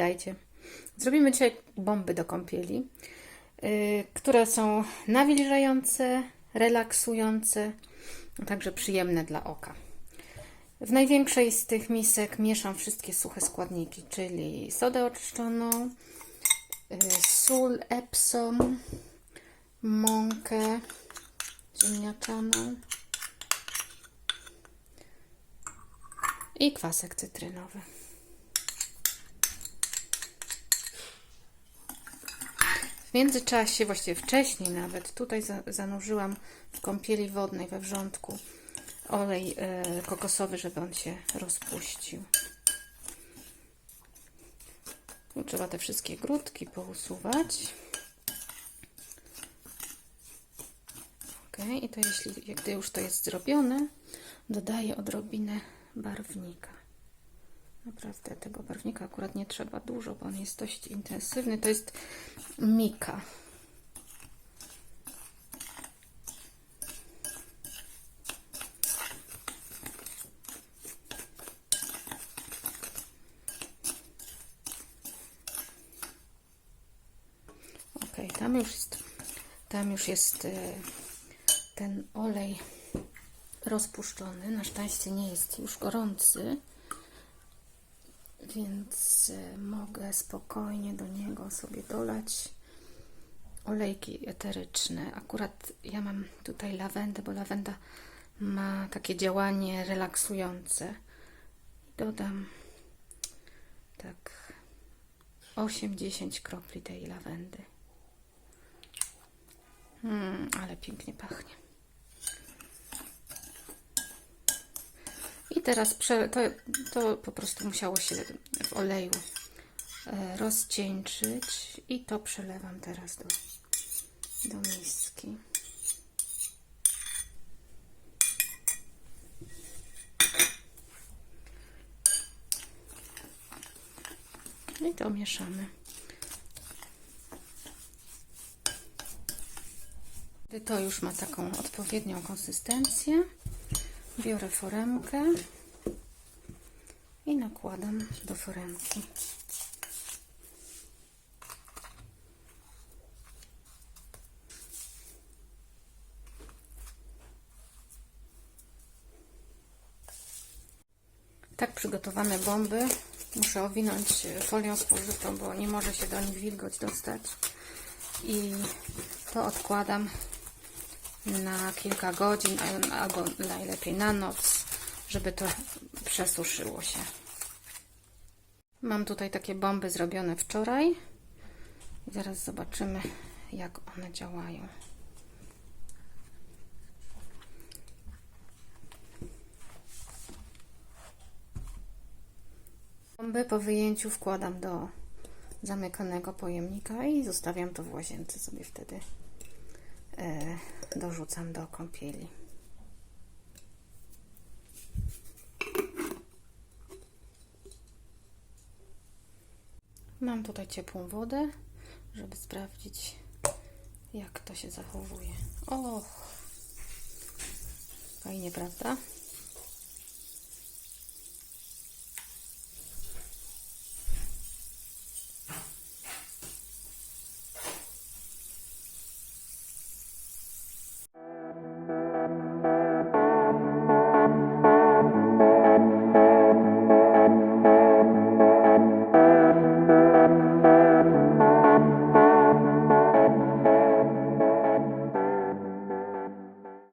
Witajcie. Zrobimy dzisiaj bomby do kąpieli, yy, które są nawilżające, relaksujące, a także przyjemne dla oka. W największej z tych misek mieszam wszystkie suche składniki, czyli sodę oczyszczoną, yy, sól Epsom, mąkę ziemniaczaną i kwasek cytrynowy. W międzyczasie, właściwie wcześniej nawet, tutaj za- zanurzyłam w kąpieli wodnej we wrzątku olej e, kokosowy, żeby on się rozpuścił. Tu trzeba te wszystkie grudki pousuwać. Ok, i to jeśli, gdy już to jest zrobione, dodaję odrobinę barwnika. Naprawdę tego barwnika akurat nie trzeba dużo, bo on jest dość intensywny. To jest Mika. Ok, tam już jest, tam już jest e, ten olej rozpuszczony. Na szczęście nie jest już gorący więc e, mogę spokojnie do niego sobie dolać olejki eteryczne. Akurat ja mam tutaj lawendę, bo lawenda ma takie działanie relaksujące. Dodam tak 8-10 kropli tej lawendy. Mm, ale pięknie pachnie. I teraz prze, to, to po prostu musiało się w oleju e, rozcieńczyć i to przelewam teraz do, do miski. No I to mieszamy. To już ma taką odpowiednią konsystencję, biorę foremkę i nakładam do foremki. Tak przygotowane bomby muszę owinąć folią spożywczą, bo nie może się do nich wilgoć dostać. I to odkładam na kilka godzin albo najlepiej na noc, żeby to przesuszyło się. Mam tutaj takie bomby zrobione wczoraj. Zaraz zobaczymy, jak one działają. Bomby po wyjęciu wkładam do zamykanego pojemnika i zostawiam to w łazience sobie wtedy dorzucam do kąpieli. Mam tutaj ciepłą wodę, żeby sprawdzić, jak to się zachowuje. Och, fajnie, prawda?